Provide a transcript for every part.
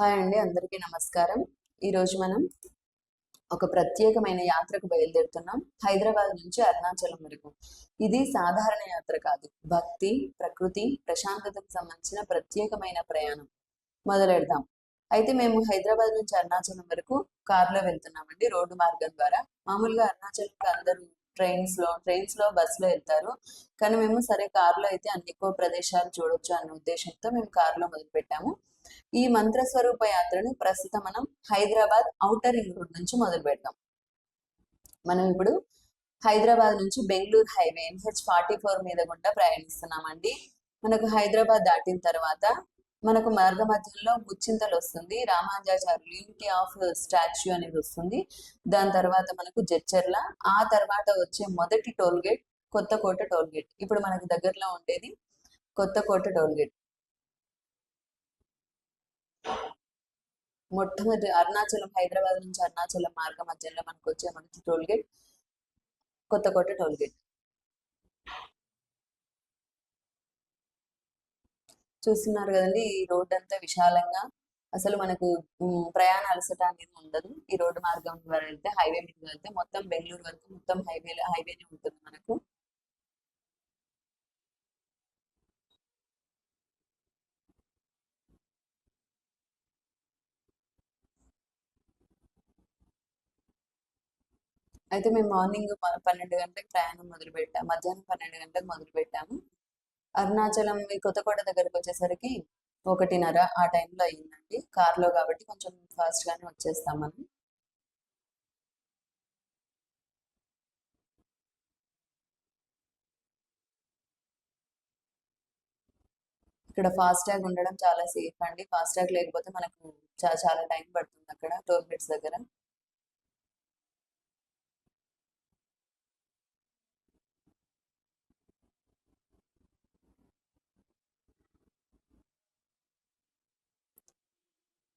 Hi అండి అందరికీ నమస్కారం. ఈరోజు మనం ఒక ప్రత్యేకమైన యాత్రకు బయలుదేరుతున్నాం. హైదరాబాద్ నుంచి అరుణాచలం వరకు. ఇది సాధారణ యాత్ర కాదు. భక్తి ప్రకృతి ప్రశాంతతకు సంబంధించిన ప్రత్యేకమైన ప్రయాణం మొదలెడదాం. అయితే మేము హైదరాబాద్ నుంచి అరుణాచలం వరకు కారులో వెళ్తున్నామండి రోడ్డు మార్గం ద్వారా. మామూలుగా అరుణాచలంకి అందరూ ట్రైన్స్లో ట్రైన్స్లో బస్లో వెళ్తారు. కానీ మేము సరే కారులో అయితే అన్ని ఎక్కువ ప్రదేశాలు చూడొచ్చు అన్న ఉద్దేశంతో మేము కారులో మొదలు పెట్టాము ఈ మంత్ర స్వరూప యాత్రను ప్రస్తుతం మనం హైదరాబాద్ ఔటర్ రింగ్ రోడ్ నుంచి మొదలు పెడతాం. మనం ఇప్పుడు హైదరాబాద్ నుంచి Bengaluru highway NH forty four మీద గుండా ప్రయాణిస్తున్నామండి. మనకు హైదరాబాద్ దాటిన తర్వాత మనకు మార్గ మధ్యంలో ముచ్చింతలు వస్తుంది. రామానుజాచార్యులు యూనిటీ ఆఫ్ స్టాచ్యూ అనేది వస్తుంది. దాని తర్వాత మనకు జచ్చర్ల ఆ తర్వాత వచ్చే మొదటి toll gate Kothakota toll gate. ఇప్పుడు మనకు దగ్గరలో ఉండేది కొత్తకోట టోల్ గేట్. మొట్టమొదటి అరుణాచలం హైదరాబాద్ నుంచి అరుణాచలం మార్గ మధ్యలో మనకు వచ్చే మనకి toll gate Kothakota toll gate. చూస్తున్నారు కదండి ఈ రోడ్ అంతా విశాలంగా. అసలు మనకు ప్రయాణ అలసట అనేది ఉండదు. ఈ రోడ్డు మార్గం ద్వారా వెళ్తే హైవే మీద వెళ్తే మొత్తం బెంగళూరు వరకు మొత్తం హైవే హైవేనే ఉంటుంది మనకు. అయితే మేము మార్నింగ్ పన్నెండు గంటలకు ప్రయాణం మొదలు పెట్టాము మధ్యాహ్నం పన్నెండు గంటలకు మొదలు పెట్టాము. అరుణాచలం కొత్తకోట దగ్గరకు వచ్చేసరికి ఒకటిన్నర ఆ టైంలో అయ్యిందండి కార్లో కాబట్టి కొంచెం ఫాస్ట్ గానే వచ్చేస్తాం మనం ఇక్కడ ఫాస్ట్ ట్యాగ్ ఉండడం చాలా సేఫ్ అండి. ఫాస్ట్ ట్యాగ్ లేకపోతే మనకు చా- చాలా టైం పడుతుంది అక్కడ టోల్ గేట్స్ దగ్గర.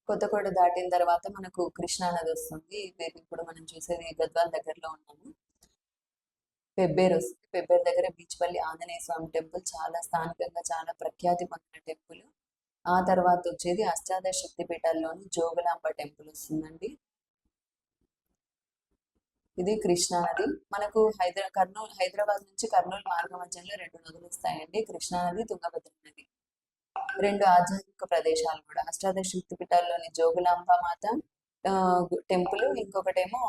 కొత్తకోట దాటిన తర్వాత మనకు కృష్ణా నది వస్తుంది. ఇప్పుడు మనం చూసేది గద్వాల దగ్గరలో ఉన్నాము. పెబ్బేరు వస్తుంది. పెబ్బేరు దగ్గర బీచ్పల్లి ఆంజనేయ స్వామి టెంపుల్ చాలా స్థానికంగా చాలా ప్రఖ్యాతి పొందిన టెంపుల్. ఆ తర్వాత వచ్చేది అష్టాదశ శక్తి పీఠాల్లోని జోగులాంబ టెంపుల్ వస్తుందండి. ఇది కృష్ణా నది. మనకు హైదరా కర్నూలు హైదరాబాద్ నుంచి కర్నూలు మార్గ మధ్యంలో రెండు నదులు వస్తాయండి. కృష్ణా నది తుంగభద్ర నది. రెండు ఆధ్యాత్మిక ప్రదేశాలు కూడా. అష్టాదశ శక్తిపీఠాల్లోని జోగులాంబ మాత టెంపుల్ ఇంకొకటేమో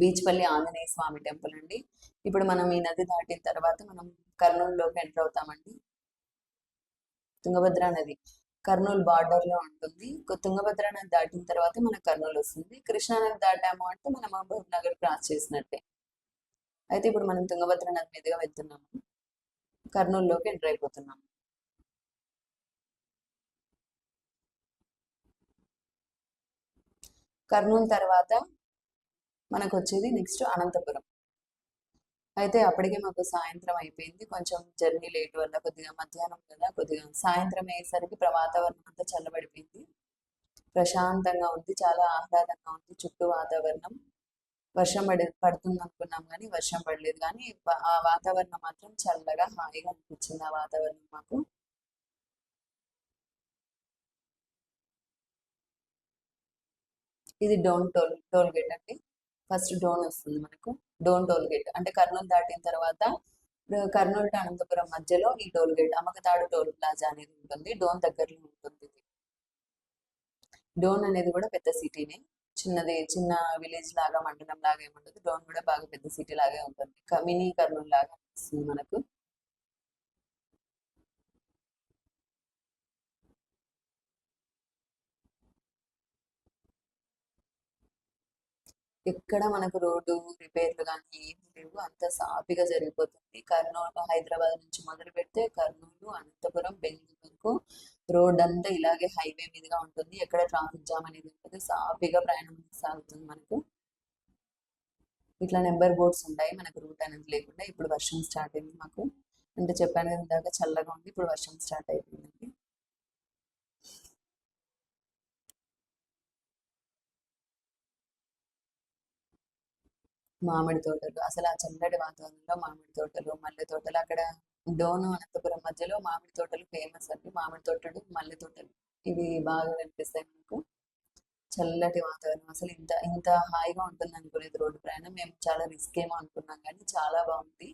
బీచ్పల్లి ఆంజనేయ స్వామి టెంపుల్ అండి. ఇప్పుడు మనం ఈ నది దాటిన తర్వాత మనం కర్నూలులోకి ఎంటర్ అవుతామండి. తుంగభద్ర నది. కర్నూలు బార్డర్లో ఉంటుంది తుంగభద్ర నది దాటిన తర్వాత మన కర్నూలు వస్తుంది. కృష్ణా నది దాటాము అంటే మనం మహబూబ్ నగర్ క్రాస్ చేసినట్టే. అయితే ఇప్పుడు మనం తుంగభద్ర నది మీదుగా వెళ్తున్నాము. కర్నూలులోకి ఎంటర్ అయిపోతున్నాము. కర్నూలు తర్వాత మనకు వచ్చేది నెక్స్ట్ అనంతపురం. అయితే అప్పటికే మాకు సాయంత్రం అయిపోయింది. కొంచెం జర్నీ లేట్ వల్ల కొద్దిగా మధ్యాహ్నం కదా కొద్దిగా సాయంత్రం అయ్యేసరికి వాతావరణం అంతా చల్లబడిపోయింది. ప్రశాంతంగా ఉంది చాలా ఆహ్లాదంగా ఉంది చుట్టూ వాతావరణం. వర్షం పడి పడుతుంది అనుకున్నాం కానీ వర్షం పడలేదు. కానీ ఆ వాతావరణం మాత్రం చల్లగా హాయిగా అనిపించింది ఆ వాతావరణం మాకు. ఇది డోన్ టోల్ టోల్ గేట్ అండి. ఫస్ట్ డోన్ వస్తుంది మనకు. Dhone toll gate. అంటే కర్నూలు దాటిన తర్వాత కర్నూలు టు అనంతపురం మధ్యలో ఈ toll gate Ammakathadu toll plaza అనేది ఉంటుంది. డోన్ దగ్గరలో ఉంటుంది ఇది. డోన్ అనేది కూడా పెద్ద సిటీనే. చిన్నది చిన్న విలేజ్ లాగా మండలం లాగా ఏముండదు. డోన్ కూడా బాగా పెద్ద సిటీ లాగే ఉంటుంది. క- మినీ కర్నూలు లాగా వస్తుంది మనకు. ఎక్కడ మనకు రోడ్డు రిపేర్లు కానీ ఏమి లేవు. అంత సాఫీగా జరిగిపోతుంది. కర్నూలు హైదరాబాద్ నుంచి మొదలు పెడితే కర్నూలు అనంతపురం బెంగళూరు వరకు రోడ్ అంతా ఇలాగే హైవే మీదుగా ఉంటుంది. ఎక్కడ ట్రాఫిక్ జామ్ అనేది ఉంటుంది సాఫీగా ప్రయాణం సాగుతుంది మనకు. ఇట్లా నెంబర్ బోర్డ్స్ ఉంటాయి. మనకు రూట్ అనేది లేకుండా ఇప్పుడు వర్షం స్టార్ట్ అయింది మాకు. అంటే చెప్పాను కదా ఇందాక చల్లగా ఉంది. ఇప్పుడు వర్షం స్టార్ట్ అయింది. మామిడి తోటలు. అసలు ఆ చల్లటి వాతావరణంలో మామిడి తోటలు మల్లె తోటలు అక్కడ డోను అనంతపురం మధ్యలో మామిడి తోటలు ఫేమస్ అండి. మామిడి తోటలు మల్లె తోటలు. ఇవి బాగా కనిపిస్తాయి మనకు చల్లటి వాతావరణం. అసలు ఇంత ఇంత హాయిగా ఉంటుంది అనుకోలేదు రోడ్డు ప్రయాణం. మేము చాలా రిస్క్ ఏమో అనుకున్నాం కానీ చాలా బాగుంది.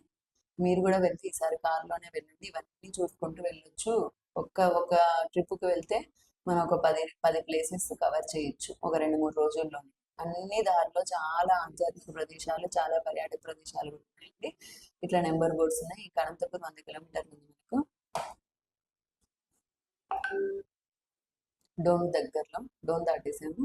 మీరు కూడా వెళ్తే ఈసారి కారులోనే వెళ్ళండి. ఇవన్నీ చూసుకుంటూ వెళ్ళొచ్చు. ఒక్క ఒక ట్రిప్కి వెళ్తే మనం ఒక పది పది ప్లేసెస్ కవర్ చేయొచ్చు. ఒక రెండు మూడు రోజుల్లోనే. అన్ని దారిలో చాలా ఆధ్యాత్మిక ప్రదేశాలు చాలా పర్యాటక ప్రదేశాలు ఉన్నాయండి ఇట్లా నెంబర్ బోర్డ్స్ ఉన్నాయి. ఈ అనంతపురం వంద కిలోమీటర్లు ఉంది మనకు. డోన్ దగ్గరలో డోన్ దాటేసాము.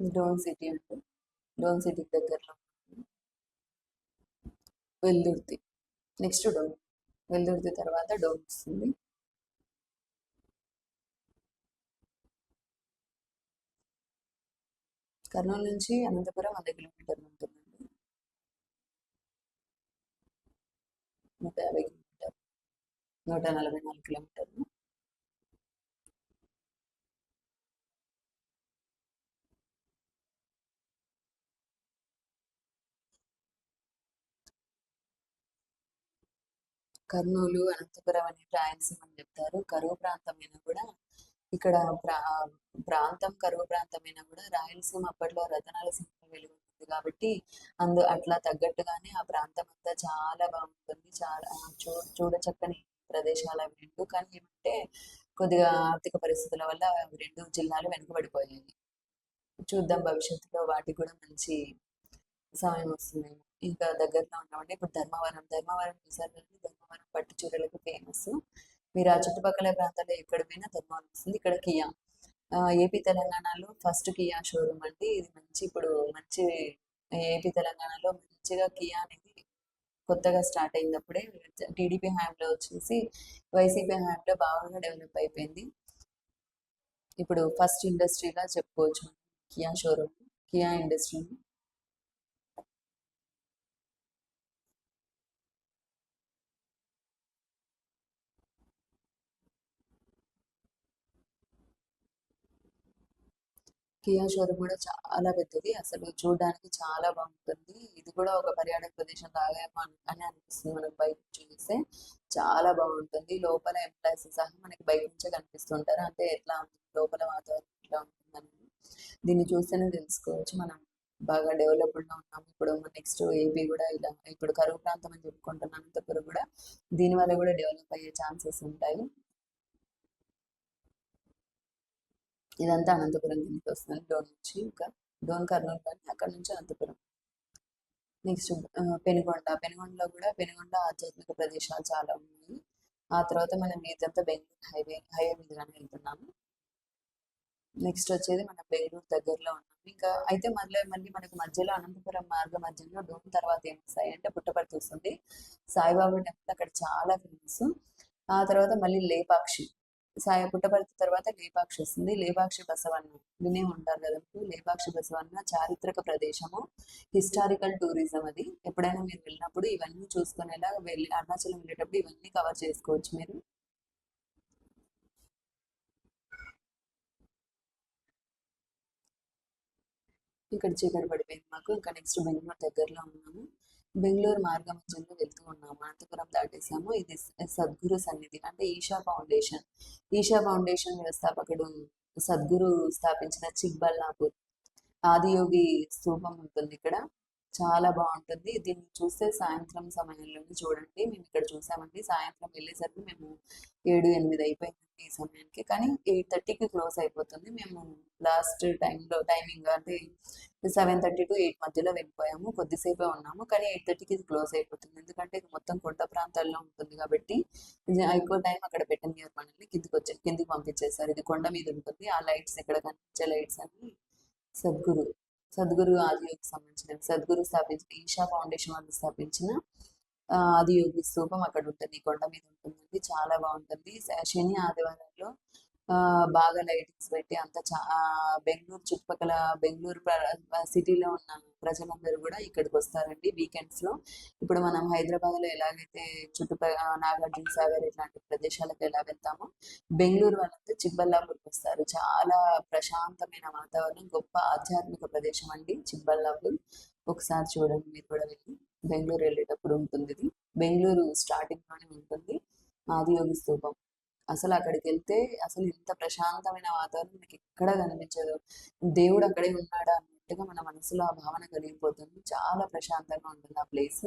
డోన్ సిటీ అంటే డోన్ సిటీ దగ్గరలో వెల్దుర్తి. నెక్స్ట్ డోన్. వెల్దుర్తి తర్వాత డోన్ వస్తుంది. కర్నూలు నుంచి అనంతపురం వంద కిలోమీటర్లు ఉంటుందండి. నూట యాభై కిలోమీటర్లు నూట నలభై నాలుగు కిలోమీటర్లు. కర్నూలు అనంతపురం అని రాయలసీమ అని చెప్తారు. కరువు ప్రాంతమైన కూడా ఇక్కడ ప్రా ప్రాంతం కరువు ప్రాంతమైన కూడా రాయలసీమ అప్పట్లో రతనాల సీమ వెలుగుతుంది కాబట్టి అందు అట్లా తగ్గట్టుగానే ఆ ప్రాంతం అంతా చాలా బాగుంటుంది. చాలా చూ చూడచక్కని ప్రదేశాలు అవి రెండు. కానీ ఏమంటే కొద్దిగా ఆర్థిక పరిస్థితుల వల్ల రెండు జిల్లాలు వెనుకబడిపోయాయి. చూద్దాం భవిష్యత్తులో వాటికి కూడా మంచి సమయం వస్తుంది ఇంకా దగ్గరలో ఉన్నామండి. ఇప్పుడు ధర్మవరం ధర్మవరం చూసారు ధర్మవరం పట్టు చీరలకు ఫేమస్ మీరు ఆ చుట్టుపక్కల ప్రాంతాల్లో ఎక్కడ పోయినా ధర్మవరం వస్తుంది. ఇక్కడ కియా. ఏపీ తెలంగాణలో ఫస్ట్ కియా షోరూమ్ అండి. ఇది మంచి ఇప్పుడు మంచి ఏపీ తెలంగాణలో మంచిగా కియా అనేది కొత్తగా స్టార్ట్ అయినప్పుడే టీడీపీ హ్యాండ్లో వచ్చేసి వైసీపీ హ్యాండ్లో బాగా డెవలప్ అయిపోయింది. ఇప్పుడు ఫస్ట్ ఇండస్ట్రీగా చెప్పుకోవచ్చు Kia showroom Kia industry Kia showroom కూడా చాలా పెద్దది. అసలు చూడడానికి చాలా బాగుంటుంది. ఇది కూడా ఒక పర్యాటక ప్రదేశం లాగా అని అనిపిస్తుంది మనకు బయట చూస్తే. చాలా బాగుంటుంది. లోపల ఎంప్లాయీస్ సహా మనకి బయట నుంచే కనిపిస్తుంటారు. అంటే ఎట్లా ఉంటుంది లోపల వాతావరణం ఎట్లా ఉంటుందని దీన్ని చూస్తేనే తెలుసుకోవచ్చు. మనం బాగా డెవలప్డ్గా ఉన్నాం ఇప్పుడు నెక్స్ట్ ఏపీ కూడా ఇలా ఇప్పుడు కరువు ప్రాంతం అని చెప్పుకుంటున్న అనంతపురం కూడా దీనివల్ల కూడా డెవలప్ అయ్యే ఛాన్సెస్ ఉంటాయి. ఇదంతా అనంతపురం కిందకి వస్తుంది. డోన్ నుంచి ఇంకా డోన్ కర్నూలు కానీ అక్కడ నుంచి అనంతపురం. నెక్స్ట్ పెనుగొండ. పెనుగొండలో కూడా పెనుగొండ ఆధ్యాత్మిక ప్రదేశాలు చాలా ఉన్నాయి. ఆ తర్వాత మనం ఇదంతా బెంగళూరు హైవే హైవే మీదగానే వెళ్తున్నాము. నెక్స్ట్ వచ్చేది మన బెంగళూరు దగ్గరలో ఉన్నాం ఇంకా అయితే మళ్ళీ మళ్ళీ మనకు మధ్యలో అనంతపురం మార్గ మధ్యలో డోన్ తర్వాత ఏమొస్తాయి అంటే పుట్టపర్తి వస్తుంది. సాయిబాబా టెంపుల్ అక్కడ చాలా ఫేమస్ ఆ తర్వాత మళ్ళీ లేపాక్షి. సాయ పుట్టపర్తి తర్వాత లేపాక్షి వస్తుంది. లేపాక్షి బసవన్న వినే ఉంటారు కదా లేపాక్షి బసవన్న చారిత్రక ప్రదేశము హిస్టారికల్ టూరిజం అది. ఎప్పుడైనా మీరు వెళ్ళినప్పుడు ఇవన్నీ చూసుకునేలా వెళ్ళి అరుణాచలం వెళ్ళేటప్పుడు ఇవన్నీ కవర్ చేసుకోవచ్చు మీరు. ఇక్కడ చీకటి పడిపోయింది మాకు. ఇంకా నెక్స్ట్ బెంగళూరు దగ్గరలో ఉన్నాము. బెంగళూరు మార్గ మధ్యంలో వెళ్తూ ఉన్నాము. అనంతపురం దాటేసాము. ఇది సద్గురు సన్నిధి అంటే ఈషా ఫౌండేషన్. ఈషా ఫౌండేషన్ వ్యవస్థాపకుడు సద్గురు స్థాపించిన చిక్బల్లాపూర్ ఆదియోగి స్థూపం ఉంటుంది ఇక్కడ. చాలా బాగుంటుంది. దీన్ని చూస్తే సాయంత్రం సమయంలోనే చూడండి. మేము ఇక్కడ చూసామండి. సాయంత్రం వెళ్ళేసరికి మేము ఏడు ఎనిమిది అయిపోయింది ఈ సమయానికి. కానీ ఎయిట్ థర్టీకి క్లోజ్ అయిపోతుంది. మేము లాస్ట్ టైంలో టైమింగ్ అంటే సెవెన్ థర్టీ టు ఎయిట్ మధ్యలో వెళ్ళిపోయాము. కొద్దిసేపే ఉన్నాము. కానీ ఎయిట్ థర్టీకి ఇది క్లోజ్ అయిపోతుంది. ఎందుకంటే ఇది మొత్తం కొండ ప్రాంతాల్లో ఉంటుంది కాబట్టి ఎక్కువ టైం అక్కడ పెట్టనియర్ మనల్ని. కిందికి వచ్చే కిందికి పంపించేస్తారు. ఇది కొండ మీద ఉంటుంది. ఆ లైట్స్ ఇక్కడ కనిపించే లైట్స్ అన్ని సద్గురు సద్గురు ఆదియోగి సంబంధించిన సద్గురు స్థాపించిన ఈషా ఫౌండేషన్ వాళ్ళు స్థాపించిన ఆదియోగి స్థూపం అక్కడ ఉంటుంది. కొండ మీద ఉంటుందండి. చాలా బాగుంటుంది. శని ఆదివారాల్లో బాగా లైటింగ్స్ పెట్టి అంత చా బెంగళూరు చుట్టుపక్కల బెంగళూరు సిటీలో ఉన్న ప్రజలందరూ కూడా ఇక్కడికి వస్తారండి వీకెండ్స్లో. ఇప్పుడు మనం హైదరాబాద్లో ఎలాగైతే చుట్టుపక్కల నాగార్జున సాగర్ ఇట్లాంటి ప్రదేశాలకు ఎలా వెళ్తామో బెంగళూరు వాళ్ళంతా చిక్బల్లాపూర్కి వస్తారు. చాలా ప్రశాంతమైన వాతావరణం గొప్ప ఆధ్యాత్మిక ప్రదేశం అండి చిక్బల్లాపూర్ ఒకసారి చూడండి మీరు కూడా వెళ్ళి బెంగళూరు వెళ్ళేటప్పుడు ఉంటుంది ఇది. బెంగళూరు స్టార్టింగ్లోనే ఉంటుంది. ఆదియోగి స్తూపం. అసలు అక్కడికి వెళ్తే అసలు ఇంత ప్రశాంతమైన వాతావరణం మనకి ఎక్కడ కనిపించదు. దేవుడు అక్కడే ఉన్నాడా అన్నట్టుగా మన మనసులో ఆ భావన కలిగిపోతుంది. చాలా ప్రశాంతంగా ఉంటుంది ఆ ప్లేస్.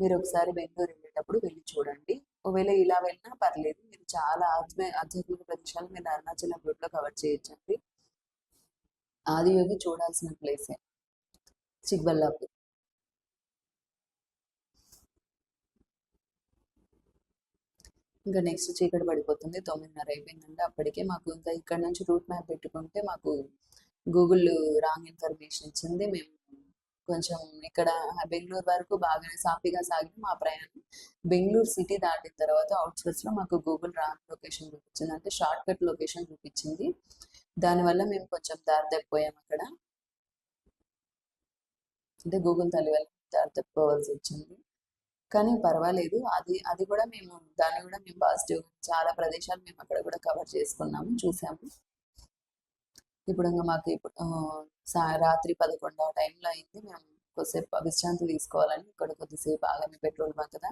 మీరు ఒకసారి బెంగళూరు వెళ్ళేటప్పుడు వెళ్ళి చూడండి. ఒకవేళ ఇలా వెళ్ళినా పర్లేదు. మీరు చాలా ఆత్మ ఆధ్యాత్మిక ప్రదేశాలు మీరు అరుణాచలం route లో కవర్ చేయొచ్చండి. ఆదియోగి చూడాల్సిన ప్లేసే. చిక్బల్లాపూర్ ఇంకా నెక్స్ట్ చీకటి పడిపోతుంది. తొమ్మిదిన్నర అయిపోయిందండి అప్పటికే మాకు ఇంకా ఇక్కడ నుంచి రూట్ మ్యాప్ పెట్టుకుంటే మాకు గూగుల్ రాంగ్ ఇన్ఫర్మేషన్ ఇచ్చింది. మేము కొంచెం ఇక్కడ బెంగళూరు వరకు బాగానే సాఫీగా సాగింది మా ప్రయాణం. బెంగళూరు సిటీ దాటిన తర్వాత outskirts లో మాకు గూగుల్ రాంగ్ లొకేషన్ చూపించింది. అంటే షార్ట్ కట్ లొకేషన్ చూపించింది. దానివల్ల మేము కొంచెం దారి తప్పిపోయాం అక్కడ. అంటే గూగుల్ తల్లి వల్ల దారి తప్పుకోవాల్సి వచ్చింది. కానీ పర్వాలేదు. అది అది కూడా మేము దాన్ని కూడా మేము పాజిటివ్ చాలా ప్రదేశాలు మేము అక్కడ కూడా కవర్ చేసుకున్నాము చూసాము. ఇప్పుడు ఇంకా మాకు ఇప్పుడు ఆ, రాత్రి పదకొండు ఆ టైంలో అయింది. మేము కొద్దిసేపు విశ్రాంతి తీసుకోవాలని ఇక్కడ కొద్దిసేపు ఆగని పెట్రోల్ బంక్ కదా.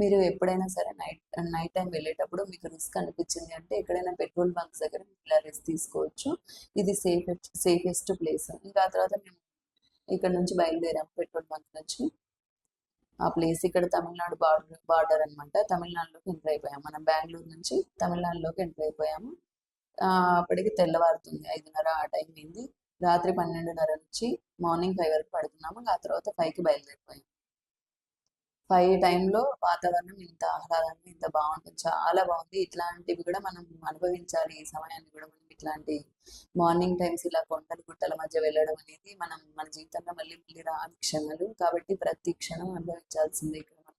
మీరు ఎప్పుడైనా సరే నైట్ నైట్ టైం వెళ్ళేటప్పుడు మీకు రిస్క్ అనిపించింది అంటే ఎక్కడైనా పెట్రోల్ బంక్స్ దగ్గర ఇలా రిస్క్ తీసుకోవచ్చు. ఇది సేఫెస్ట్ సేఫెస్ట్ ప్లేస్ ఇంకా ఆ తర్వాత మేము ఇక్కడ నుంచి బయలుదేరాము పెట్రోల్ బంక్ నుంచి. ఆ ప్లేస్ ఇక్కడ తమిళనాడు బార్డర్ బార్డర్ అనమాట తమిళనాడులోకి ఎంటర్ అయిపోయాము మనం బెంగళూరు నుంచి తమిళనాడులోకి ఎంటర్ అయిపోయాము. ఆ, అప్పటికి తెల్లవారుతుంది ఐదున్నర ఆ టైం అయింది. రాత్రి పన్నెండున్నర నుంచి మార్నింగ్ ఫైవ్ వరకు పడుతున్నాము ఆ తర్వాత ఫైవ్కి బయలుదేరిపోయాము ఫైవ్ టైంలో వాతావరణం ఇంత ఆహ్లాదంగా ఇంత బాగుంటుంది. చాలా బాగుంది. ఇట్లాంటివి కూడా మనం అనుభవించాలి. ఈ సమయాన్ని కూడా మనం ఇట్లాంటి మార్నింగ్ టైమ్స్ ఇలా కొండలు గుట్టల మధ్య వెళ్ళడం అనేది మనం మన జీవితంలో మళ్ళీ మళ్ళీ రాని క్షణాలు. కాబట్టి ప్రతి క్షణం అనుభవించాల్సిందే ఇక్కడ మనం.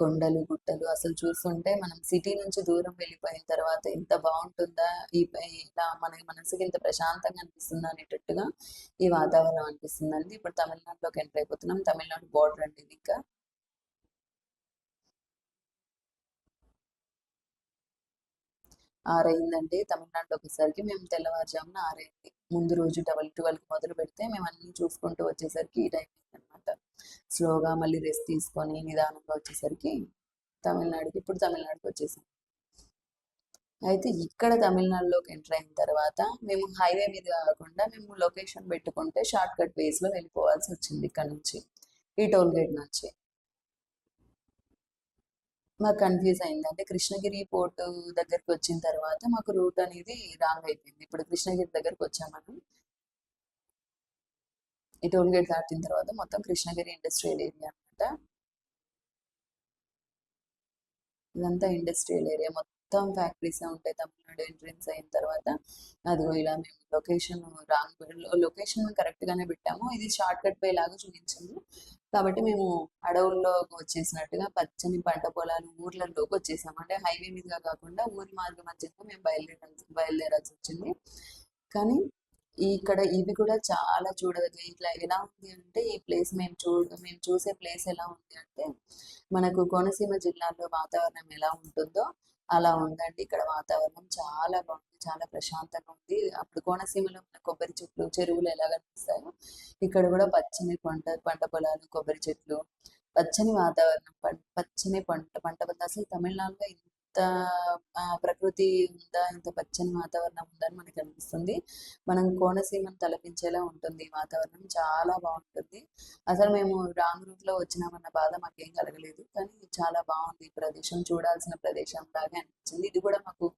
కొండలు గుట్టలు అసలు చూస్తుంటే మనం సిటీ నుంచి దూరం వెళ్ళిపోయిన తర్వాత ఎంత బాగుంటుందా? ఈ ఇలా మన మనసుకి ఎంత ప్రశాంతంగా అనిపిస్తుందా అనేటట్టుగా ఈ వాతావరణం అనిపిస్తుందండి. ఇప్పుడు తమిళనాడులోకి ఎంటర్ అయిపోతున్నాం. తమిళనాడు బోర్డర్ అండి ఇది ఇంకా. ఆరైందండి. తమిళనాడు వచ్చేసరికి మేము తెల్లవారుజామున ఆరైంది ముందు రోజు ట్వెల్వ్ ట్వెల్వ్కి మొదలు పెడితే మేము అన్ని చూసుకుంటూ వచ్చేసరికి ఈ టైం అనమాట స్లోగా మళ్ళీ రెస్ట్ తీసుకొని నిదానంగా వచ్చేసరికి తమిళనాడుకి ఇప్పుడు తమిళనాడుకి వచ్చేసాం. అయితే ఇక్కడ తమిళనాడులోకి ఎంటర్ అయిన తర్వాత మేము హైవే మీద కాకుండా మేము లొకేషన్ పెట్టుకుంటే షార్ట్ కట్ వేస్లో వెళ్ళిపోవాల్సి వచ్చింది ఇక్కడ నుంచి. ఈ టోల్ గేట్ నుంచి. మాకు కన్ఫ్యూజ్ అయింది. అంటే కృష్ణగిరి పోర్ట్ దగ్గరికి వచ్చిన తర్వాత మాకు రూట్ అనేది రాంగ్ అయిపోయింది. ఇప్పుడు కృష్ణగిరి దగ్గరకు వచ్చాం మనం. ఈ టోల్ గేట్ దాటిన తర్వాత మొత్తం కృష్ణగిరి ఇండస్ట్రియల్ ఏరియా అన్నమాట. ఇదంతా ఇండస్ట్రియల్ ఏరియా మొత్తం. మొత్తం ఫ్యాక్టరీస్ ఉంటాయి. తమిళనాడు ఎంట్రన్స్ అయిన తర్వాత అదిగో ఇలా మేము లొకేషన్ రాంగ్ లొకేషన్ కరెక్ట్ గానే పెట్టాము. ఇది షార్ట్ కట్ వే లాగా చూపించింది. కాబట్టి మేము అడవుల్లోకి వచ్చేసినట్టుగా పచ్చని పంట పొలాలు ఊర్లలోకి వచ్చేసాము. అంటే హైవే మీదుగా కాకుండా ఊరి మార్గం మధ్యలో మేము బయలుదేరాల్సి బయలుదేరాల్సి వచ్చింది. కానీ ఇక్కడ ఇవి కూడా చాలా చూడదగ్గ ఇట్లా ఎలా ఉంది అంటే ఈ ప్లేస్ మేము చూ మేము చూసే ప్లేస్ ఎలా ఉంది అంటే మనకు కోనసీమ జిల్లాలో వాతావరణం ఎలా ఉంటుందో అలా ఉందండి. ఇక్కడ వాతావరణం చాలా బాగుంది. చాలా ప్రశాంతంగా ఉంది. అప్పుడు కోనసీమలో ఉన్న కొబ్బరి చెట్లు చెరువులు ఎలా కనిపిస్తాయో ఇక్కడ కూడా పచ్చని పంట పంట పొలాలు కొబ్బరి చెట్లు పచ్చని వాతావరణం పచ్చని పంట పంట అసలు తమిళనాడులో ఇంత ప్రకృతి ఉందా ఇంత పచ్చని వాతావరణం ఉందని మనకి అనిపిస్తుంది. మనం కోనసీమను తలపించేలా ఉంటుంది వాతావరణం. చాలా బాగుంటుంది. అసలు మేము రాంగ్ రూట్లో వచ్చినామన్న బాధ మాకేం కలగలేదు. కానీ చాలా బాగుంది ఈ ప్రదేశం. చూడాల్సిన ప్రదేశం లాగా అనిపించింది. ఇది కూడా మాకు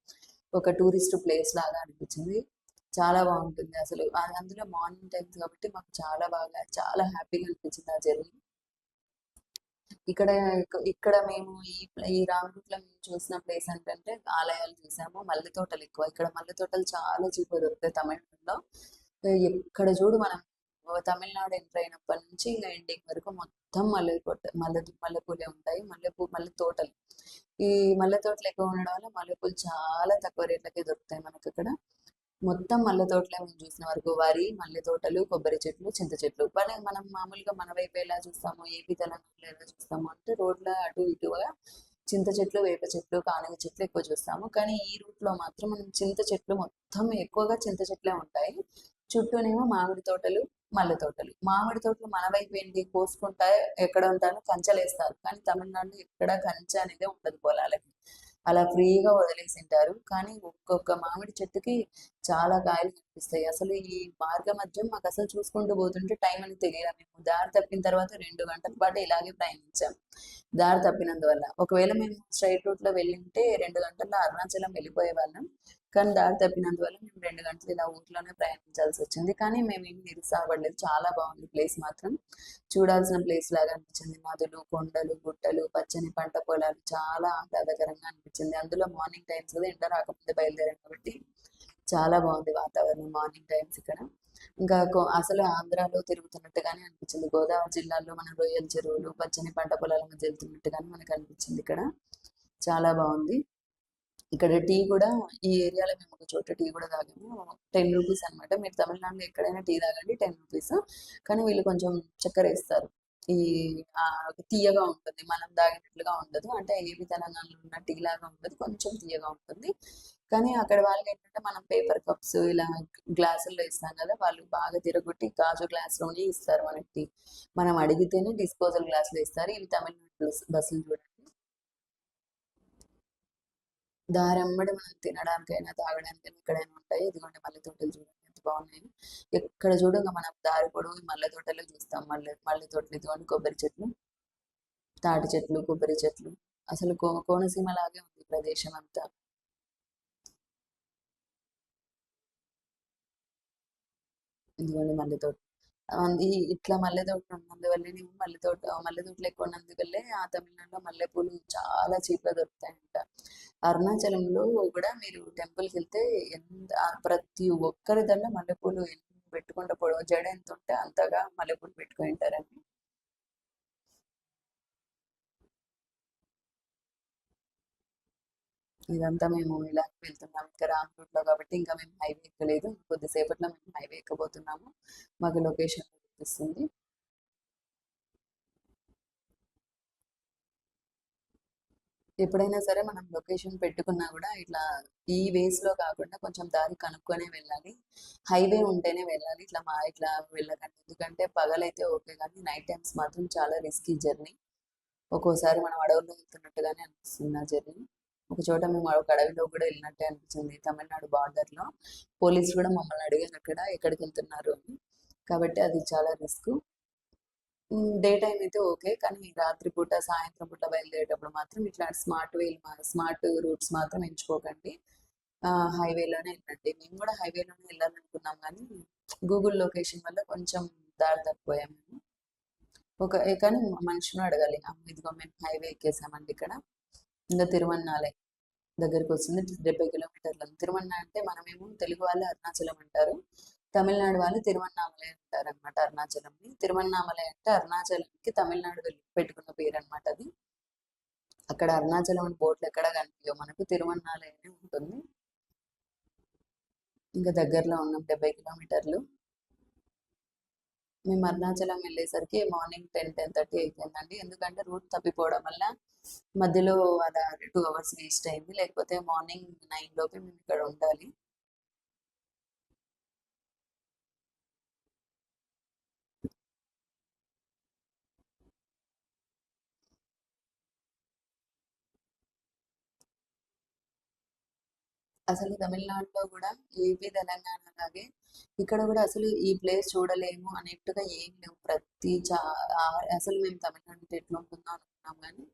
ఒక టూరిస్ట్ ప్లేస్ లాగా అనిపించింది. చాలా బాగుంటుంది అసలు. అందులో మార్నింగ్ టైమ్స్ కాబట్టి మాకు చాలా బాగా చాలా హ్యాపీగా అనిపించింది ఆ జర్నీ. ఇక్కడ ఇక్కడ మేము ఈ ఈ రామగుట్లో మేము చూసిన ప్లేస్ ఏంటంటే ఆలయాలు చూసాము. మల్లె తోటలు ఎక్కువ. ఇక్కడ మల్లె తోటలు చాలా చీప్ దొరుకుతాయి తమిళనాడులో. ఎక్కడ చూడు మనం తమిళనాడు ఎంటర్ అయినప్పటి నుంచి ఇంకా ఎండింగ్ వరకు మొత్తం మల్లె పొట్ట మల్లె మల్లెపూలే ఉంటాయి. మల్లెపూ మల్లె తోటలు ఈ మల్లె తోటలు ఎక్కువ ఉండడం వల్ల మల్లెపూలు చాలా తక్కువ రేట్లకే దొరుకుతాయి మనకి ఇక్కడ మొత్తం మల్లె తోటలే మేము చూసిన వరకు వరి మల్లె తోటలు కొబ్బరి చెట్లు చింత చెట్లు. కానీ మనం మామూలుగా మన వైపు ఎలా చూస్తాము ఏపీ తెలంగాణలో ఎలా చూస్తాము అంటే రోడ్ల అటు ఇటుగా చింత చెట్లు వేప చెట్లు కానగ చెట్లు ఎక్కువ చూస్తాము. కానీ ఈ రూట్లో మాత్రం మనం చింత చెట్లు మొత్తం ఎక్కువగా చింత చెట్లే ఉంటాయి. చుట్టూనేమో మామిడి తోటలు మల్లె తోటలు. మామిడి తోటలు మన వైపు ఏంటి? కోసుకుంటా ఎక్కడ ఉంటారో కంచెలు వేస్తారు కానీ తమిళనాడులో ఎక్కడ కంచె అనేది ఉండదు పొలాలకి. అలా ఫ్రీగా వదిలేసింటారు. కానీ ఒక్కొక్క మామిడి చెట్టుకి చాలా కాయలు కనిపిస్తాయి. అసలు ఈ మార్గ మధ్యం మాకు అసలు చూసుకుంటూ పోతుంటే టైం అని తెలియదు. మేము దారి తప్పిన తర్వాత రెండు గంటల పాటు ఇలాగే ప్రయాణించాం. దారి తప్పినందువల్ల. ఒకవేళ మేము స్ట్రైట్ రూట్లో వెళ్ళింటే రెండు గంటల్లో అరుణాచలం వెళ్ళిపోయే వాళ్ళం కానీ దారి తప్పినందువల్ల మేము రెండు గంటలు ఇలా ఊర్లోనే ప్రయాణించాల్సి వచ్చింది. కానీ మేము ఏం నిరుత్సాహపడలేదు. చాలా బాగుంది ప్లేస్ మాత్రం. చూడాల్సిన ప్లేస్ లాగా అనిపించింది. నదులు కొండలు గుట్టలు పచ్చని పంట పొలాలు చాలా ఆహ్లాదకరంగా అనిపించింది. అందులో మార్నింగ్ టైమ్స్ కదా ఎండ రాకముందే బయలుదేరాం కాబట్టి చాలా బాగుంది వాతావరణం మార్నింగ్ టైమ్స్ ఇక్కడ. ఇంకా అసలు ఆంధ్రాలో తిరుగుతున్నట్టుగానే అనిపించింది. గోదావరి జిల్లాలో మన రొయ్యల చెరువులు పచ్చని పంట పొలాల మధ్య వెళ్తున్నట్టుగానే మనకు అనిపించింది ఇక్కడ. చాలా బాగుంది. ఇక్కడ టీ కూడా ఈ ఏరియాలో మేము ఒక చోట టీ కూడా తాగాము. టెన్ రూపీస్ అనమాట మీరు తమిళనాడులో ఎక్కడైనా టీ తాగండి టెన్ రూపీస్. కానీ వీళ్ళు కొంచెం చక్కెర వేస్తారు. ఈ తీయగా ఉంటుంది. మనం తాగినట్లుగా ఉండదు. అంటే ఏవి తెలంగాణలో ఉన్న టీ లాగా ఉండదు. కొంచెం తీయగా ఉంటుంది. కానీ అక్కడ వాళ్ళకి ఏంటంటే మనం పేపర్ కప్స్ ఇలా గ్లాసుల్లో ఇస్తాం కదా వాళ్ళు బాగా తిరగొట్టి గాజు గ్లాసులోనే ఇస్తారు మనకి టీ. మనం అడిగితేనే డిస్పోజల్ గ్లాసులు ఇస్తారు. ఇవి తమిళనాడు బస్సులు చూడండి. దారెమ్మడి మనం తినడానికైనా తాగడానికైనా ఎక్కడైనా ఉంటాయి? ఇదిగోండి మల్లె తోటలు చూడండి ఎంత బాగున్నాయి. ఎక్కడ చూడగా మనం దారి పొడవు మల్లె తోటలు చూస్తాం. మల్లె మల్లె తోటలు ఇదిగోండి కొబ్బరి చెట్లు తాటి చెట్లు కొబ్బరి చెట్లు. అసలు కో కోనసీమ లాగే ఉంది ప్రదేశం అంతా. ఇదిగోండి మల్లె తోట. ఇట్లా మల్లె తోట ఉన్నందువల్లే నేను మల్లె తోట మల్లె తోటలు ఎక్కువ ఉన్నందువల్లే ఆ తమిళనాడులో మల్లెపూలు చాలా చీప్గా దొరుకుతాయంట. అరుణాచలంలో కూడా మీరు టెంపుల్కి వెళ్తే ఎంత ప్రతి ఒక్కరి దాంట్లో మల్లెపూలు పెట్టుకుంటూ పోవడం జడ ఎంత ఉంటే అంతగా మల్లెపూలు పెట్టుకుని ఉంటారండి. ఇదంతా మేము ఇలా వెళ్తున్నాం ఇక్కడ రాంగ్ కాబట్టి ఇంకా మేము హైవే ఎక్కలేదు. కొద్దిసేపట్లో మేము హైవే ఎక్కబోతున్నాము. మాకు లొకేషన్ చూపిస్తుంది ఎప్పుడైనా సరే మనం లొకేషన్ పెట్టుకున్నా కూడా ఇట్లా ఈ వేస్లో కాకుండా కొంచెం దారి కనుక్కొనే వెళ్ళాలి. హైవే ఉంటేనే వెళ్ళాలి. ఇట్లా మా ఇట్లా వెళ్ళకండి. ఎందుకంటే పగలైతే ఓకే కానీ నైట్ టైమ్స్ మాత్రం చాలా రిస్కీ జర్నీ ఒక్కోసారి మనం అడవుల్లో వెళ్తున్నట్టుగానే అనిపిస్తుంది ఆ జర్నీ ఒక చోట మేము ఒక అడవిలో కూడా వెళ్ళినట్టే అనిపించింది తమిళనాడు బార్డర్లో. పోలీసులు కూడా మమ్మల్ని అడిగారు అక్కడ ఎక్కడికి వెళ్తున్నారు అని. కాబట్టి అది చాలా రిస్క్. డే టైం అయితే ఓకే. కానీ రాత్రి పూట సాయంత్రం పూట బయలుదేరేటప్పుడు మాత్రం ఇట్లా స్మార్ట్ వేలు స్మార్ట్ రూట్స్ మాత్రం ఎంచుకోకండి. హైవేలోనే వెళ్ళండి. మేము కూడా హైవేలోనే వెళ్ళాలనుకున్నాం కానీ గూగుల్ లొకేషన్ వల్ల కొంచెం దారి తప్పిపోయాము. ఒక కానీ మనుషులు అడగాలి. ఇదిగో మేము హైవే ఎక్కేసామండి ఇక్కడ. ఇంకా తిరువన్నాలే దగ్గరికి వస్తుంది. డెబ్బై కిలోమీటర్లు తిరువన్న అంటే మనమేమో తెలుగు వాళ్ళు అరుణాచలం అంటారు. తమిళనాడు వాళ్ళు తిరువన్నామలై అంటారు అనమాట అరుణాచలంని. తిరువన్నామలై అంటే అరుణాచలంకి తమిళనాడు పెట్టుకున్న పేరు అనమాట అది. అక్కడ అరుణాచలం అని బోట్లు ఎక్కడ కనిపించవు. మనకు తిరువన్నాలై అని ఉంటుంది. ఇంకా దగ్గరలో ఉన్నాం డెబ్బై కిలోమీటర్లు. మేము అరుణాచలం వెళ్ళేసరికి మార్నింగ్ టెన్ టెన్ థర్టీ అయిపోయిందండి. ఎందుకంటే రూట్ తప్పిపోవడం వల్ల మధ్యలో అలా టూ అవర్స్ వేస్ట్ అయింది. లేకపోతే మార్నింగ్ నైన్ లోపే మేము ఇక్కడ ఉండాలి. అసలు తమిళనాడులో కూడా ఏపీ తెలంగాణ లాగే ఇక్కడ కూడా అసలు ఈ ప్లేస్ చూడలేము అనేట్టుగా ఏం లేవు. ప్రతి చా అసలు మేము తమిళనాడు ఎట్లా ఉంటుందో అనుకున్నాం కానీ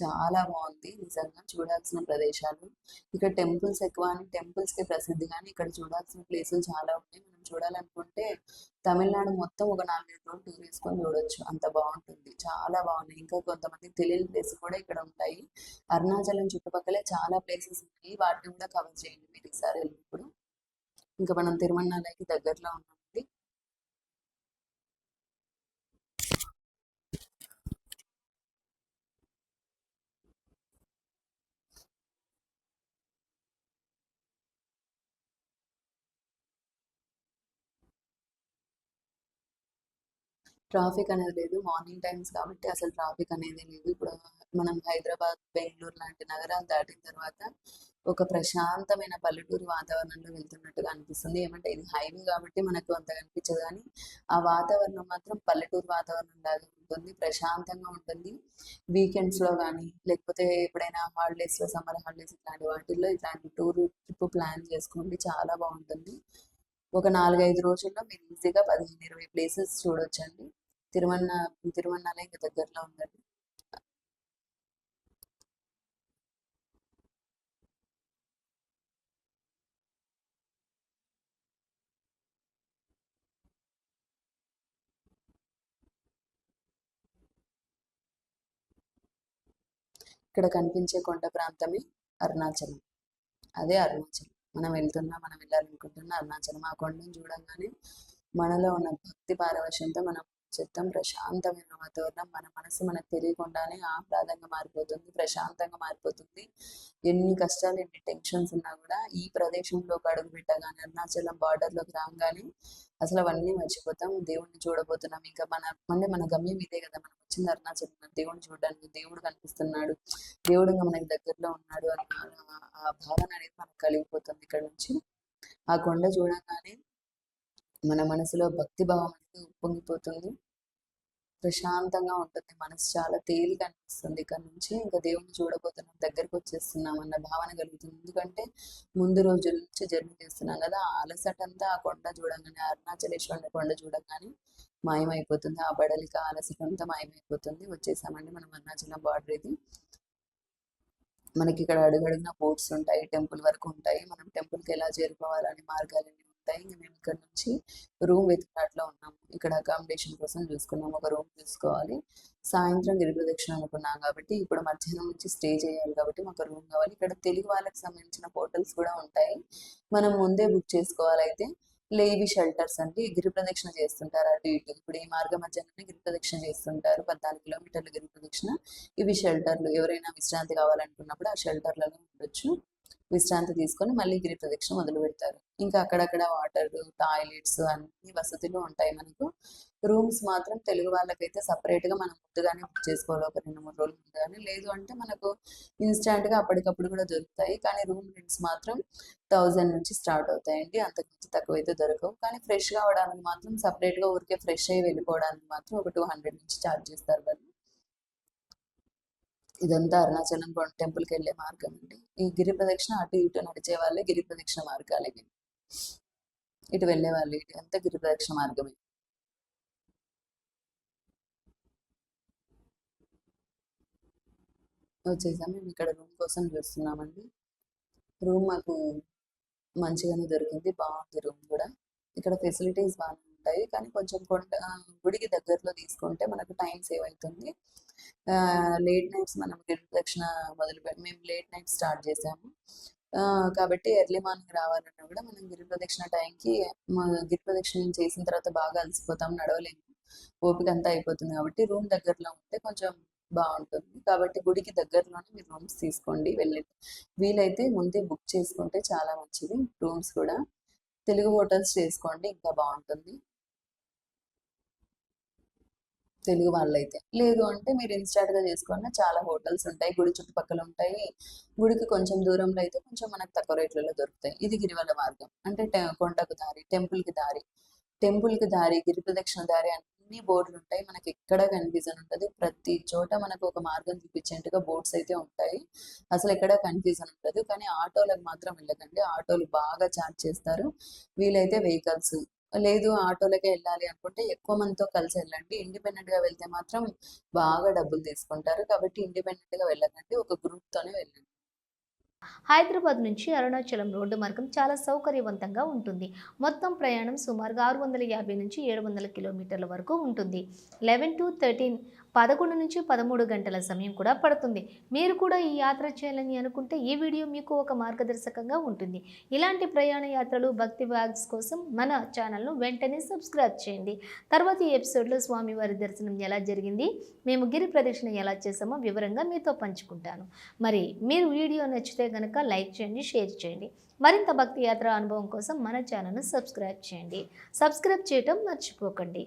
చాలా బాగుంది. నిజంగా చూడాల్సిన ప్రదేశాలు. ఇక్కడ టెంపుల్స్ ఎక్కువ అని టెంపుల్స్కి ప్రసిద్ధి కానీ ఇక్కడ చూడాల్సిన ప్లేసులు చాలా ఉన్నాయి. మనం చూడాలనుకుంటే తమిళనాడు మొత్తం ఒక నాలుగైదు రోజులు టూర్ వేసుకొని చూడొచ్చు. అంత బాగుంటుంది. చాలా బాగున్నాయి. ఇంకా కొంతమంది తెలియని ప్లేస్ కూడా ఇక్కడ ఉంటాయి. అరుణాచలం చుట్టుపక్కలే చాలా ప్లేసెస్ ఉన్నాయి. వాటిని కూడా కవర్ చేయండి మీరు ఈసారి వెళ్ళినప్పుడు. ఇంకా మనం తిరుమలకి దగ్గరలో ఉన్నాం. ట్రాఫిక్ అనేది లేదు. మార్నింగ్ టైమ్స్ కాబట్టి అసలు ట్రాఫిక్ అనేది లేదు. ఇప్పుడు మనం హైదరాబాద్ బెంగళూరు లాంటి నగరాలు దాటిన తర్వాత ఒక ప్రశాంతమైన పల్లెటూరు వాతావరణంలో వెళ్తున్నట్టుగా అనిపిస్తుంది. ఏమంటే ఇది హైవే కాబట్టి మనకు అంత కనిపించదు. కానీ ఆ వాతావరణం మాత్రం పల్లెటూరు వాతావరణం లాగా ఉంటుంది. ప్రశాంతంగా ఉంటుంది. వీకెండ్స్లో కానీ లేకపోతే ఎప్పుడైనా హాలిడేస్లో సమ్మర్ హాలిడేస్ ఇట్లాంటి వాటిల్లో ఇట్లాంటి టూర్ ట్రిప్ ప్లాన్ చేసుకోండి చాలా బాగుంటుంది. ఒక నాలుగైదు రోజుల్లో మీరు ఈజీగా పదిహేను ఇరవై ప్లేసెస్ చూడొచ్చండి. తిరువన్న తిరువన్నాల ఇంకా దగ్గరలో ఉందండి. ఇక్కడ కనిపించే కొండ ప్రాంతమే అరుణాచలం. అదే అరుణాచలం. మనం వెళ్తున్నా మనం వెళ్ళాలనుకుంటున్న అరుణాచలం. ఆ కొండను చూడంగానే మనలో ఉన్న భక్తి పారవశ్యంతో మనం చిత్తం ప్రశాంతమైన వాతావరణం. మన మనసు మనకు తెలియకుండానే ఆహ్లాదంగా మారిపోతుంది ప్రశాంతంగా మారిపోతుంది. ఎన్ని కష్టాలు ఎన్ని టెన్షన్స్ ఉన్నా కూడా ఈ ప్రదేశంలోకి అడుగు పెట్టగానే అరుణాచలం బార్డర్లోకి రాగానే అసలు అవన్నీ మర్చిపోతాం. దేవుణ్ణి చూడబోతున్నాం. ఇంకా మన మళ్ళీ మన గమ్యం ఇదే కదా. మనం వచ్చింది అరుణాచలం. దేవుణ్ణి చూడడానికి దేవుడు కనిపిస్తున్నాడు. దేవుడు ఇంకా మనకి దగ్గరలో ఉన్నాడు అన్న ఆ భావన అనేది మనకు కలిగిపోతుంది ఇక్కడ నుంచి. ఆ కొండ చూడగానే మన మనసులో భక్తి భావం ఉప్పొంగిపోతుంది ప్రశాంతంగా ఉంటుంది. మనసు చాలా తేలిక అనిపిస్తుంది. ఇక్కడ నుంచి ఇంకా దేవుని చూడబోతున్నాం. దగ్గరకు వచ్చేస్తున్నాం అన్న భావన కలుగుతుంది. ఎందుకంటే ముందు రోజుల నుంచి జర్నీ చేస్తున్నాం కదా. ఆ అలసట అంతా ఆ కొండ చూడగానే అరుణాచలేశ్వరుని కొండ చూడగానే మాయమైపోతుంది. ఆ బడలిక అలసట అంతా మాయమైపోతుంది. వచ్చేసామండి మనం అరుణాచలం బార్డర్ ఇది. మనకి ఇక్కడ అడుగడుగున బోట్స్ ఉంటాయి. టెంపుల్ వరకు ఉంటాయి. మనం టెంపుల్కి ఎలా చేరుకోవాలనే మార్గాలన్నీ ఉంటాయి. ఇంకా మేము ఇక్కడ నుంచి రూమ్ వెతుకులాట్లో ఉన్నాము ఇక్కడ అకామిడేషన్ కోసం చూసుకున్నాము. ఒక రూమ్ చూసుకోవాలి సాయంత్రం గిరి ప్రదక్షిణ అనుకున్నాం కాబట్టి ఇప్పుడు మధ్యాహ్నం నుంచి స్టే చేయాలి కాబట్టి మాకు రూమ్ కావాలి. ఇక్కడ తెలుగు వాళ్ళకి సంబంధించిన హోటల్స్ కూడా ఉంటాయి. మనం ముందే బుక్ చేసుకోవాలి అయితే లేవి షెల్టర్స్ అంటే గిరి ప్రదక్షిణ చేస్తుంటారు అటు ఇటు. ఇప్పుడు ఈ మార్గ మధ్యాహ్నం గిరిప్రదక్షిణ చేస్తుంటారు. పద్నాలుగు కిలోమీటర్ల గిరి ప్రదక్షిణ. ఇవి షెల్టర్లు ఎవరైనా విశ్రాంతి కావాలనుకున్నప్పుడు ఆ షెల్టర్లలో ఉండొచ్చు. విశ్రాంతి తీసుకొని మళ్ళీ గిరి ప్రదక్షిణ మొదలు పెడతారు. ఇంకా అక్కడక్కడ వాటర్ టాయిలెట్స్ అన్ని వసతులు ఉంటాయి మనకు. రూమ్స్ మాత్రం తెలుగు వాళ్ళకైతే సపరేట్గా మనం ముందుగానే బుక్ చేసుకోవాలి. ఒక రెండు మూడు రోజులు ముందుగానే. లేదు అంటే మనకు ఇన్స్టాంట్గా అప్పటికప్పుడు కూడా దొరుకుతాయి. కానీ రూమ్ రెంట్స్ మాత్రం థౌజండ్ నుంచి స్టార్ట్ అవుతాయండి. అంతకు మించి తక్కువ అయితే దొరకవు. కానీ ఫ్రెష్ అవడానికి మాత్రం సపరేట్గా ఊరికే ఫ్రెష్ అయ్యి వెళ్ళిపోవడానికి మాత్రం ఒక టూ హండ్రెడ్ నుంచి ఛార్జ్ చేస్తారు వాళ్ళు. ఇదంతా అరుణాచలం టెంపుల్కి వెళ్ళే మార్గం అండి. ఈ గిరి ప్రదక్షిణ అటు ఇటు నడిచే వాళ్ళే గిరి ప్రదక్షిణ మార్గాలు ఇవి ఇటు వెళ్ళే వాళ్ళు ఇటు అంతా గిరి ప్రదక్షిణ మార్గమే. వచ్చేసాం. మేము ఇక్కడ రూమ్ కోసం చూస్తున్నామండి. రూమ్ మాకు మంచిగానే దొరికింది. బాగుంది రూమ్ కూడా. ఇక్కడ ఫెసిలిటీస్ బాగానే ఉంటాయి. కానీ కొంచెం కొండ గుడికి దగ్గరలో తీసుకుంటే మనకు టైం సేవ్ అవుతుంది. లేట్ నైట్స్ మనం గిరి ప్రదక్షిణ మొదలు మేము లేట్ నైట్ స్టార్ట్ చేసాము. కాబట్టి ఎర్లీ మార్నింగ్ రావాలన్నా కూడా మనం గిరి ప్రదక్షిణ టైంకి గిరి ప్రదక్షిణ చేసిన తర్వాత బాగా అలసిపోతాం నడవలేము. ఓపిక అంతా అయిపోతుంది కాబట్టి రూమ్ దగ్గరలో ఉంటే కొంచెం బాగుంటుంది. కాబట్టి గుడికి దగ్గరలోనే మీరు రూమ్స్ తీసుకోండి వెళ్ళి వీలైతే ముందే బుక్ చేసుకుంటే చాలా మంచిది. రూమ్స్ కూడా తెలుగు హోటల్స్ చేసుకోండి ఇంకా బాగుంటుంది. తెలుగు వాళ్ళైతే. లేదు అంటే మీరు ఇన్స్టాట్గా చేసుకున్న చాలా హోటల్స్ ఉంటాయి గుడి చుట్టుపక్కల ఉంటాయి. గుడికి కొంచెం దూరంలో అయితే కొంచెం మనకు తక్కువ రేట్లలో దొరుకుతాయి. ఇది గిరివల మార్గం. అంటే కొండకు దారి టెంపుల్కి దారి. టెంపుల్కి దారి గిరి ప్రదక్షిణ దారి అన్ని బోర్డులు ఉంటాయి. మనకి ఎక్కడ కన్ఫ్యూజన్ ఉంటుంది ప్రతి చోట మనకు ఒక మార్గం చూపించేట్టుగా బోర్డ్స్ అయితే ఉంటాయి. అసలు ఎక్కడ కన్ఫ్యూజన్ ఉండదు. కానీ ఆటోలకు మాత్రం వెళ్ళకండి. ఆటోలు బాగా ఛార్జ్ చేస్తారు. వీలైతే వెహికల్స్ లేదు ఆటోలకే వెళ్ళాలి అనుకుంటే ఎక్కువ మందితో కలిసి వెళ్ళండి. ఇండిపెండెంట్గా వెళ్తే మాత్రం బాగా డబ్బులు తీసుకుంటారు. కాబట్టి ఇండిపెండెంట్గా వెళ్ళకండి. ఒక గ్రూప్తోనే వెళ్ళండి. హైదరాబాద్ నుంచి అరుణాచలం రోడ్డు మార్గం చాలా సౌకర్యవంతంగా ఉంటుంది. మొత్తం ప్రయాణం సుమారుగా ఆరు వందల యాభై నుంచి ఏడు వందల కిలోమీటర్ల వరకు ఉంటుంది. లెవెన్ టు థర్టీన్ పదకొండు నుంచి పదమూడు గంటల సమయం కూడా పడుతుంది. మీరు కూడా ఈ యాత్ర చేయాలని అనుకుంటే ఈ వీడియో మీకు ఒక మార్గదర్శకంగా ఉంటుంది. ఇలాంటి ప్రయాణ యాత్రలు భక్తి బ్యాగ్స్ కోసం మన ఛానల్ను వెంటనే సబ్స్క్రైబ్ చేయండి. తర్వాత ఈ ఎపిసోడ్లో స్వామివారి దర్శనం ఎలా జరిగింది మేము గిరి ప్రదక్షిణ ఎలా చేసామో వివరంగా మీతో పంచుకుంటాను. మరి మీరు వీడియో నచ్చితే కనుక లైక్ చేయండి షేర్ చేయండి. మరింత భక్తి యాత్ర అనుభవం కోసం మన ఛానల్ను సబ్స్క్రైబ్ చేయండి. సబ్స్క్రైబ్ చేయటం మర్చిపోకండి.